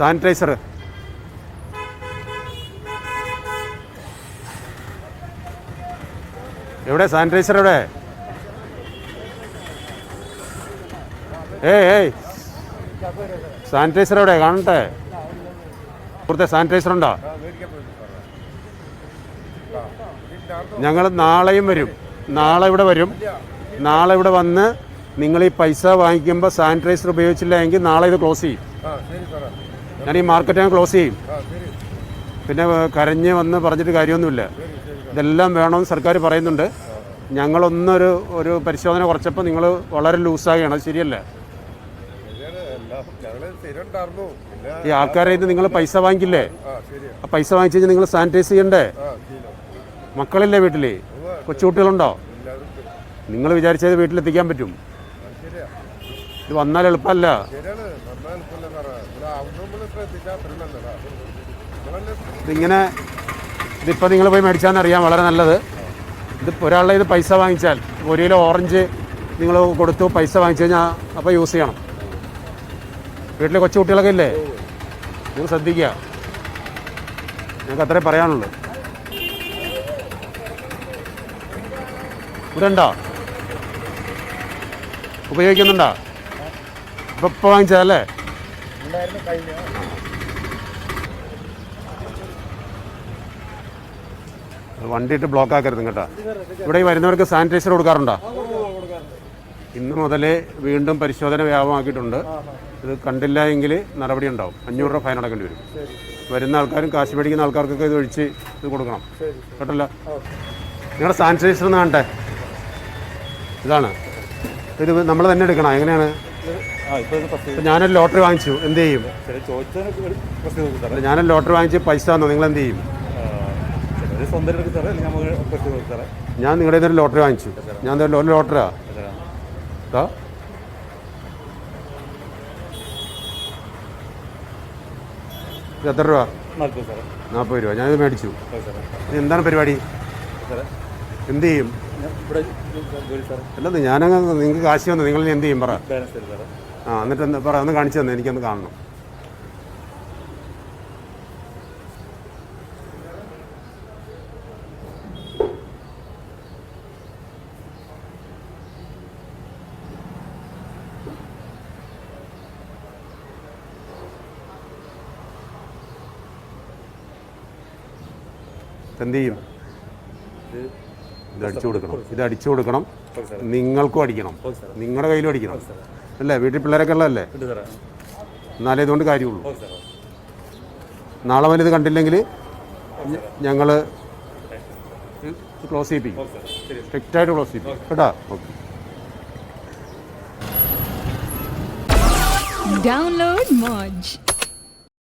Sanitiser. എവിടെ sanitiser എവിടെ? ഏയ് ഏയ്. സാനിറ്റൈസർ എവിടെ? കാണട്ടെ. ഇവിടുത്തെ സാനിറ്റൈസർ ഉണ്ടോ? ഞങ്ങൾ നാളെയും വരും. നാളെ ഇവിടെ വരും. നാളെ ഇവിടെ വന്ന് നിങ്ങൾ ഈ പൈസ വാങ്ങിക്കുമ്പോൾ സാനിറ്റൈസർ ഉപയോഗിച്ചില്ല എങ്കിൽ നാളെ ഇത് ക്ലോസ് ചെയ്യും. ഞാൻ ഈ മാർക്കറ്റ് ഞാൻ ക്ലോസ് ചെയ്യും. പിന്നെ കരഞ്ഞ് വന്ന് പറഞ്ഞിട്ട് കാര്യമൊന്നുമില്ല. ഇതെല്ലാം വേണമെന്ന് സർക്കാർ പറയുന്നുണ്ട്. ഞങ്ങളൊന്നൊരു ഒരു പരിശോധന കുറച്ചപ്പോൾ നിങ്ങൾ വളരെ ലൂസായാണ് അത് ശരിയല്ല. ഈ ആൾക്കാരെ ഇത് നിങ്ങൾ പൈസ വാങ്ങിക്കില്ലേ? ആ പൈസ വാങ്ങിച്ചു കഴിഞ്ഞാൽ നിങ്ങൾ സാനിറ്റൈസ് ചെയ്യണ്ടേ? മക്കളില്ലേ വീട്ടിൽ കൊച്ചുകുട്ടികളുണ്ടോ? നിങ്ങൾ വിചാരിച്ചത് വീട്ടിലെത്തിക്കാൻ പറ്റും. ഇത് വന്നാൽ എളുപ്പമല്ല. ഇതിങ്ങനെ ഇതിപ്പോൾ നിങ്ങൾ പോയി മേടിച്ചാന്നറിയാം വളരെ നല്ലത്. ഇത് ഒരാളുടെ ഇത് പൈസ വാങ്ങിച്ചാൽ ഒരു കിലോ ഓറഞ്ച് നിങ്ങൾ കൊടുത്തു പൈസ വാങ്ങിച്ചു കഴിഞ്ഞാൽ അപ്പോൾ യൂസ് ചെയ്യണം. വീട്ടിലെ കൊച്ചു കുട്ടികളൊക്കെ ഇല്ലേ? നിങ്ങൾ ശ്രദ്ധിക്കുക. ഞങ്ങൾക്ക് അത്രേ പറയാനുള്ളൂ. ഇവിടെ ഉണ്ടോ ഉപയോഗിക്കുന്നുണ്ടോ? ഇപ്പം ഇപ്പോൾ വാങ്ങിച്ചതല്ലേ? ഉണ്ടായിരുന്നു കഴിഞ്ഞ വണ്ടിയിട്ട് ബ്ലോക്ക് ആക്കരുത് കേട്ടോ. ഇവിടെ ഈ വരുന്നവർക്ക് സാനിറ്റൈസർ കൊടുക്കാറുണ്ടോ? ഇന്ന് മുതൽ വീണ്ടും പരിശോധന വ്യാപകമാക്കിയിട്ടുണ്ട്. ഇത് കണ്ടില്ല എങ്കിൽ നടപടി ഉണ്ടാവും. അഞ്ഞൂറ് രൂപ ഫൈൻ അടക്കേണ്ടി വരും. വരുന്ന ആൾക്കാരും കാശ് മേടിക്കുന്ന ആൾക്കാർക്കൊക്കെ ഇത് ഒഴിച്ച് ഇത് കൊടുക്കണം. കേട്ടല്ലോ? നിങ്ങളുടെ സാനിറ്റൈസർ എന്ന് കാണട്ടെ. ഇതാണ്. ഇത് നമ്മൾ തന്നെ എടുക്കണം. എങ്ങനെയാണ്? ഞാനൊരു ലോട്ടറി വാങ്ങിച്ചു. എന്ത് ചെയ്യും? ഞാനൊരു ലോട്ടറി വാങ്ങിച്ച് പൈസ തന്നു? നിങ്ങൾ എന്ത് ചെയ്യും? ഞാൻ നിങ്ങളുടെ ഒരു ലോട്ടറി വാങ്ങിച്ചു. ഞാൻ ഒരു ദാ. എത്ര രൂപ? നാൽപ്പത് രൂപ. ഞാനിത് മേടിച്ചു. എന്താണ് പരിപാടി? എന്ത് ചെയ്യും? അല്ലെന്ന് ഞാനങ്ങ് നിങ്ങൾക്ക് കാശി വന്നു നിങ്ങൾ എന്ത് ചെയ്യും പറ. ആ എന്നിട്ട് എന്താ പറ ഒന്ന് കാണിച്ചു തന്നെ എനിക്കൊന്ന് കാണണം. എന്ത് ചെയ്യും? ഇത് അടിച്ചു കൊടുക്കണം. ഇത് അടിച്ചു കൊടുക്കണം. നിങ്ങൾക്കും അടിക്കണം. നിങ്ങളുടെ കയ്യിലും അടിക്കണം. അല്ലേ? വീട്ടിൽ പിള്ളേരൊക്കെ ഉള്ളതല്ലേ? എന്നാലേ ഇതുകൊണ്ട് കാര്യമുള്ളൂ. നാളെ മുതൽ ഇത് കണ്ടില്ലെങ്കിൽ ഞങ്ങൾ ക്ലോസ് ചെയ്യിപ്പിക്കും. സ്ട്രിക്റ്റായിട്ട് ക്ലോസ് ചെയ്യിപ്പിക്കും. കേട്ടോ? ഓക്കെ. Download Moj.